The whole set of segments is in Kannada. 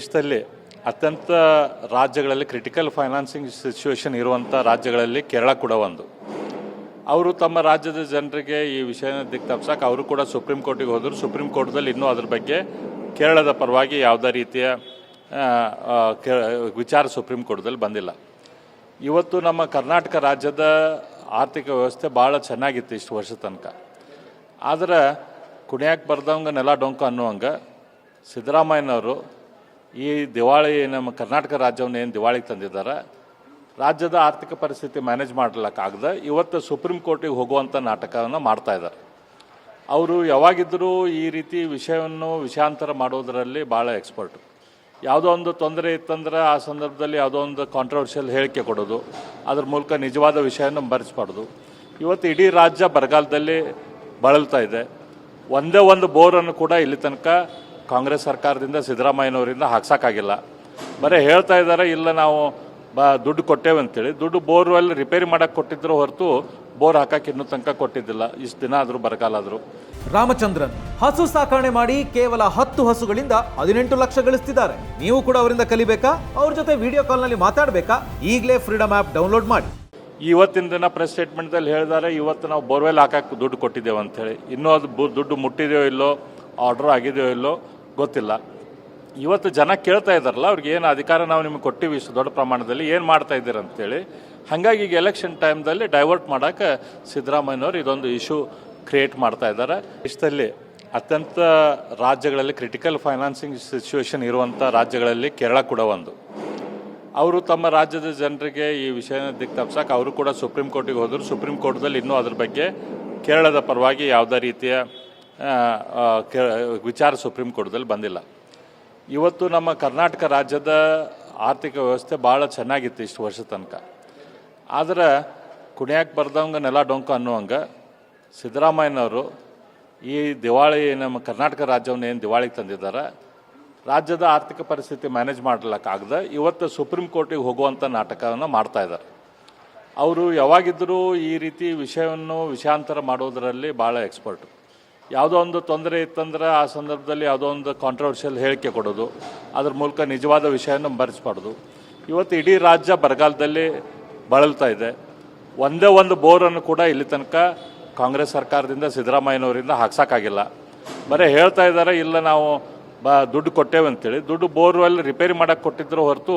ದೇಶದಲ್ಲಿ ಅತ್ಯಂತ ರಾಜ್ಯಗಳಲ್ಲಿ ಕ್ರಿಟಿಕಲ್ ಫೈನಾನ್ಸಿಂಗ್ ಸಿಚುವೇಶನ್ ಇರುವಂಥ ರಾಜ್ಯಗಳಲ್ಲಿ ಕೇರಳ ಕೂಡ ಒಂದು. ಅವರು ತಮ್ಮ ರಾಜ್ಯದ ಜನರಿಗೆ ಈ ವಿಷಯನ ದಿಕ್ಕು ತಪ್ಸಕ್ಕೆ ಅವರು ಕೂಡ ಸುಪ್ರೀಂ ಕೋರ್ಟಿಗೆ ಹೋದರು. ಸುಪ್ರೀಂ ಕೋರ್ಟ್ದಲ್ಲಿ ಇನ್ನೂ ಅದ್ರ ಬಗ್ಗೆ ಕೇರಳದ ಪರವಾಗಿ ಯಾವುದೇ ರೀತಿಯ ವಿಚಾರ ಸುಪ್ರೀಂ ಕೋರ್ಟ್ದಲ್ಲಿ ಬಂದಿಲ್ಲ. ಇವತ್ತು ನಮ್ಮ ಕರ್ನಾಟಕ ರಾಜ್ಯದ ಆರ್ಥಿಕ ವ್ಯವಸ್ಥೆ ಭಾಳ ಚೆನ್ನಾಗಿತ್ತು ಇಷ್ಟು ವರ್ಷ ತನಕ. ಆದರೆ ಕುಣಿಯಾಕೆ ಬರ್ದವಂಗೆ ನೆಲ ಡೊಂಕ ಅನ್ನುವಂಗೆ ಸಿದ್ದರಾಮಯ್ಯನವರು ಈ ದಿವಾಳಿ ನಮ್ಮ ಕರ್ನಾಟಕ ರಾಜ್ಯವನ್ನು ಏನು ದಿವಾಳಿಗೆ ತಂದಿದ್ದಾರೆ, ರಾಜ್ಯದ ಆರ್ಥಿಕ ಪರಿಸ್ಥಿತಿ ಮ್ಯಾನೇಜ್ ಮಾಡಲಿಕ್ಕಾಗದೆ ಇವತ್ತು ಸುಪ್ರೀಂ ಕೋರ್ಟಿಗೆ ಹೋಗುವಂಥ ನಾಟಕವನ್ನು ಮಾಡ್ತಾ ಇದ್ದಾರೆ. ಅವರು ಯಾವಾಗಿದ್ದರೂ ಈ ರೀತಿ ವಿಷಯವನ್ನು ವಿಷಯಾಂತರ ಮಾಡೋದರಲ್ಲಿ ಭಾಳ ಎಕ್ಸ್ಪರ್ಟ್ ಯಾವುದೋ ಒಂದು ತೊಂದರೆ ಇತ್ತಂದ್ರೆ ಆ ಸಂದರ್ಭದಲ್ಲಿ ಯಾವುದೋ ಒಂದು ಕಾಂಟ್ರವರ್ಷಿಯಲ್ ಹೇಳಿಕೆ ಕೊಡೋದು, ಅದ್ರ ಮೂಲಕ ನಿಜವಾದ ವಿಷಯನ ಬರೆಸ್ಬಾರ್ದು ಇವತ್ತು ಇಡೀ ರಾಜ್ಯ ಬರಗಾಲದಲ್ಲಿ ಬಳಲ್ತಾ ಇದೆ. ಒಂದೇ ಒಂದು ಬೋರನ್ನು ಕೂಡ ಇಲ್ಲಿ ತನಕ ಕಾಂಗ್ರೆಸ್ ಸರ್ಕಾರದಿಂದ ಸಿದ್ದರಾಮಯ್ಯನವರಿಂದ ಹಾಕ್ಸೋಕ್ಕಾಗಿಲ್ಲ. ಬರೀ ಹೇಳ್ತಾ ಇದ್ದಾರೆ ಇಲ್ಲ ನಾವು ಬ ದುಡ್ಡು ಕೊಟ್ಟೇವೆ ಅಂತೇಳಿ. ದುಡ್ಡು ಬೋರ್ವೆಲ್ ರಿಪೇರಿ ಮಾಡಕ್ಕೆ ಕೊಟ್ಟಿದ್ರು ಹೊರತು ಬೋರ್ ಹಾಕಕ್ಕೆ ಇನ್ನೂ ತನಕ ಕೊಟ್ಟಿದ್ದಿಲ್ಲ. ಇಷ್ಟು ದಿನ ಆದರೂ ಬರಗಾಲ ಆದರೂ. ರಾಮಚಂದ್ರನ್ ಹಸು ಸಾಕಣೆ ಮಾಡಿ ಕೇವಲ ಹತ್ತು ಹಸುಗಳಿಂದ ಹದಿನೆಂಟು ಲಕ್ಷ ಗಳಿಸ್ತಿದ್ದಾರೆ. ನೀವು ಕೂಡ ಅವರಿಂದ ಕಲಿಬೇಕಾ? ಅವ್ರ ಜೊತೆ ವಿಡಿಯೋ ಕಾಲ್ನಲ್ಲಿ ಮಾತಾಡಬೇಕಾ? ಈಗಲೇ ಫ್ರೀಡಮ್ ಆಪ್ ಡೌನ್ಲೋಡ್ ಮಾಡಿ. ಇವತ್ತಿನ ದಿನ ಪ್ರೆಸ್ ಸ್ಟೇಟ್ಮೆಂಟ್ದಲ್ಲಿ ಹೇಳಿದ್ದಾರೆ ಇವತ್ತು ನಾವು ಬೋರ್ವೆಲ್ ಹಾಕಕ್ಕೆ ದುಡ್ಡು ಕೊಟ್ಟಿದ್ದೇವೆ ಅಂತೇಳಿ ಇನ್ನೂ ಅದು ದುಡ್ಡು ಮುಟ್ಟಿದೆಯೋ ಇಲ್ಲೋ ಆರ್ಡರ್ ಆಗಿದೆಯೋ ಇಲ್ಲೋ ಗೊತ್ತಿಲ್ಲ. ಇವತ್ತು ಜನ ಕೇಳ್ತಾ ಇದ್ದಾರಲ್ಲ, ಅವ್ರಿಗೆ ಏನು ಅಧಿಕಾರ ನಾವು ನಿಮಗೆ ಕೊಟ್ಟಿವಿ ಇಷ್ಟು ದೊಡ್ಡ ಪ್ರಮಾಣದಲ್ಲಿ, ಏನು ಮಾಡ್ತಾ ಇದ್ದೀರ ಅಂತೇಳಿ. ಹಾಗಾಗಿ ಈಗ ಎಲೆಕ್ಷನ್ ಟೈಮ್ದಲ್ಲಿ ಡೈವರ್ಟ್ ಮಾಡೋಕ್ಕೆ ಸಿದ್ದರಾಮಯ್ಯನವರು ಇದೊಂದು ಇಶ್ಯೂ ಕ್ರಿಯೇಟ್ ಮಾಡ್ತಾ ಇದ್ದಾರೆ. ಇಷ್ಟಲ್ಲಿ ಅತ್ಯಂತ ರಾಜ್ಯಗಳಲ್ಲಿ ಕ್ರಿಟಿಕಲ್ ಫೈನಾನ್ಸಿಂಗ್ ಸಿಚುವೇಶನ್ ಇರುವಂಥ ರಾಜ್ಯಗಳಲ್ಲಿ ಕೇರಳ ಕೂಡ ಒಂದು. ಅವರು ತಮ್ಮ ರಾಜ್ಯದ ಜನರಿಗೆ ಈ ವಿಷಯನ ದಿಕ್ಕು ತಪ್ಸಕ್ಕೆ ಅವರು ಕೂಡ ಸುಪ್ರೀಂ ಕೋರ್ಟಿಗೆ ಹೋದರು. ಸುಪ್ರೀಂ ಕೋರ್ಟ್ದಲ್ಲಿ ಇನ್ನೂ ಅದ್ರ ಬಗ್ಗೆ ಕೇರಳದ ಪರವಾಗಿ ಯಾವುದೇ ರೀತಿಯ ವಿಚಾರ ಸುಪ್ರೀಂ ಕೋರ್ಟ್ದಲ್ಲಿ ಬಂದಿಲ್ಲ. ಇವತ್ತು ನಮ್ಮ ಕರ್ನಾಟಕ ರಾಜ್ಯದ ಆರ್ಥಿಕ ವ್ಯವಸ್ಥೆ ಭಾಳ ಚೆನ್ನಾಗಿತ್ತು ಇಷ್ಟು ವರ್ಷ ತನಕ. ಆದ್ರೆ ಕುಣಿಯಾಕೆ ಬರ್ದಂಗೆ ನೆಲ ಡೊಂಕು ಅನ್ನುವಂಗೆ ಸಿದ್ದರಾಮಯ್ಯನವರು ಈ ದಿವಾಳಿ ನಮ್ಮ ಕರ್ನಾಟಕ ರಾಜ್ಯವನ್ನು ಏನು ದಿವಾಳಿಗೆ ತಂದಿದ್ದಾರೆ, ರಾಜ್ಯದ ಆರ್ಥಿಕ ಪರಿಸ್ಥಿತಿ ಮ್ಯಾನೇಜ್ ಮಾಡಲಿಕ್ಕಾಗದೆ ಇವತ್ತು ಸುಪ್ರೀಂ ಕೋರ್ಟಿಗೆ ಹೋಗುವಂಥ ನಾಟಕವನ್ನು ಮಾಡ್ತಾ ಇದ್ದಾರೆ. ಅವರು ಯಾವಾಗಿದ್ದರೂ ಈ ರೀತಿ ವಿಷಯವನ್ನು ವಿಷಯಾಂತರ ಮಾಡೋದರಲ್ಲಿ ಭಾಳ ಎಕ್ಸ್ಪರ್ಟು. ಯಾವುದೋ ಒಂದು ತೊಂದರೆ ಇತ್ತಂದ್ರೆ ಆ ಸಂದರ್ಭದಲ್ಲಿ ಯಾವುದೋ ಒಂದು ಕಾಂಟ್ರವರ್ಷಿಯಲ್ ಹೇಳಿಕೆ ಕೊಡೋದು. ಅದ್ರ ಮೂಲಕ ನಿಜವಾದ ವಿಷಯನ ಬರೆಸ್ಬಾರ್ದು ಇವತ್ತು ಇಡೀ ರಾಜ್ಯ ಬರಗಾಲದಲ್ಲಿ ಬಳಲ್ತಾ ಇದೆ. ಒಂದೇ ಒಂದು ಬೋರನ್ನು ಕೂಡ ಇಲ್ಲಿ ತನಕ ಕಾಂಗ್ರೆಸ್ ಸರ್ಕಾರದಿಂದ, ಸಿದ್ದರಾಮಯ್ಯನವರಿಂದ ಹಾಕ್ಸೋಕ್ಕಾಗಿಲ್ಲ. ಬರೀ ಹೇಳ್ತಾ ಇದ್ದಾರೆ, ಇಲ್ಲ ನಾವು ಬ, ದುಡ್ಡು ಕೊಟ್ಟೇವೆ ಅಂತೇಳಿ. ದುಡ್ಡು ಬೋರ್ವೆಲ್ ರಿಪೇರಿ ಮಾಡೋಕ್ಕೆ ಕೊಟ್ಟಿದ್ರು ಹೊರತು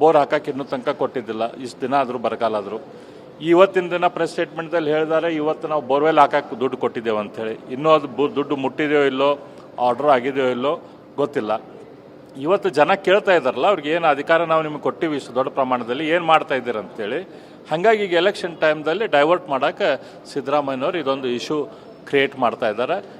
ಬೋರ್ ಹಾಕಕ್ಕೆ ಇನ್ನೂ ತನಕ ಕೊಟ್ಟಿದ್ದಿಲ್ಲ. ಇಷ್ಟು ದಿನ ಆದರೂ ಬರಗಾಲ ಆದರೂ. ಇವತ್ತಿನ ದಿನ ಪ್ರೆಸ್ ಸ್ಟೇಟ್ಮೆಂಟ್ದಲ್ಲಿ ಹೇಳಿದ್ದಾರೆ, ಇವತ್ತು ನಾವು ಬೋರ್ವೆಲ್ ಹಾಕಕ್ಕೆ ದುಡ್ಡು ಕೊಟ್ಟಿದ್ದೇವೆ ಅಂಥೇಳಿ ಇನ್ನೂ ಅದು ಬು- ದುಡ್ಡು ಮುಟ್ಟಿದೆಯೋ ಇಲ್ಲೋ ಆರ್ಡರ್ ಆಗಿದೆಯೋ ಇಲ್ಲೋ, ಗೊತ್ತಿಲ್ಲ. ಇವತ್ತು ಜನ ಕೇಳ್ತಾ ಇದ್ದಾರಲ್ಲ, ಅವ್ರಿಗೆ ಏನು ಅಧಿಕಾರ ನಾವು ನಿಮಗೆ ಕೊಟ್ಟಿವಿ ಇಷ್ಟು ದೊಡ್ಡ ಪ್ರಮಾಣದಲ್ಲಿ, ಏನು ಮಾಡ್ತಾ ಇದ್ದೀರ ಅಂತೇಳಿ ಹಾಗಾಗಿ ಈಗ ಎಲೆಕ್ಷನ್ ಟೈಮ್ದಲ್ಲಿ ಡೈವರ್ಟ್ ಮಾಡೋಕ್ಕೆ ಸಿದ್ದರಾಮಯ್ಯನವರು ಇದೊಂದು ಇಶ್ಯೂ ಕ್ರಿಯೇಟ್ ಮಾಡ್ತಾ ಇದ್ದಾರೆ.